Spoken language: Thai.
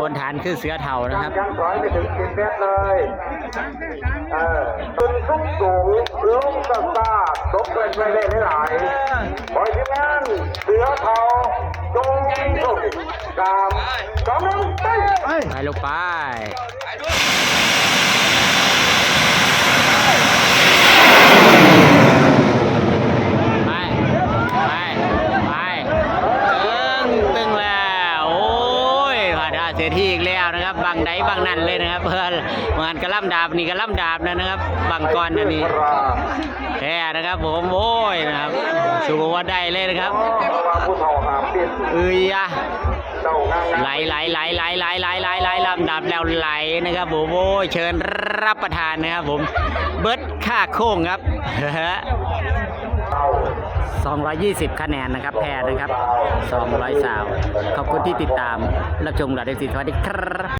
บนฐานคือเสือเทานะครับยังถอยไปถึงสิบเมตรเลยเออขึ้นสูงสูงลงสะซาตกเป็นไปได้หลายๆปล่อยทีมงานเสือเทาจงยิงสุดสามสองหนึ่งไปไปลูกไปไป ไป ไปตึงตึงแล้ว โอ้ย ผ่าดาเสียที่อีกแล้วนะครับบังไดบังนั่นเลยนะครับเพื่อนเหมือนกระล่ำดาบนี่กระล่ำดาบนะนะครับบังกรอันนี้แท้นะครับผมโอ้ยนะครับสูว่าได้เลยนะครับเอ้ยอะไหลไหลไหลไหลไหลไหลไหลไหลลำดับแล้วไหลนะครับผมโอ้ยเชิญรับประทานนะครับผมเบิร์ดค่าโค้งครับ 220 คะแนนนะครับ แพ้นะครับ200สาว ขอบคุณที่ติดตามรับชมหลาเด็กสีสวัสดีครับ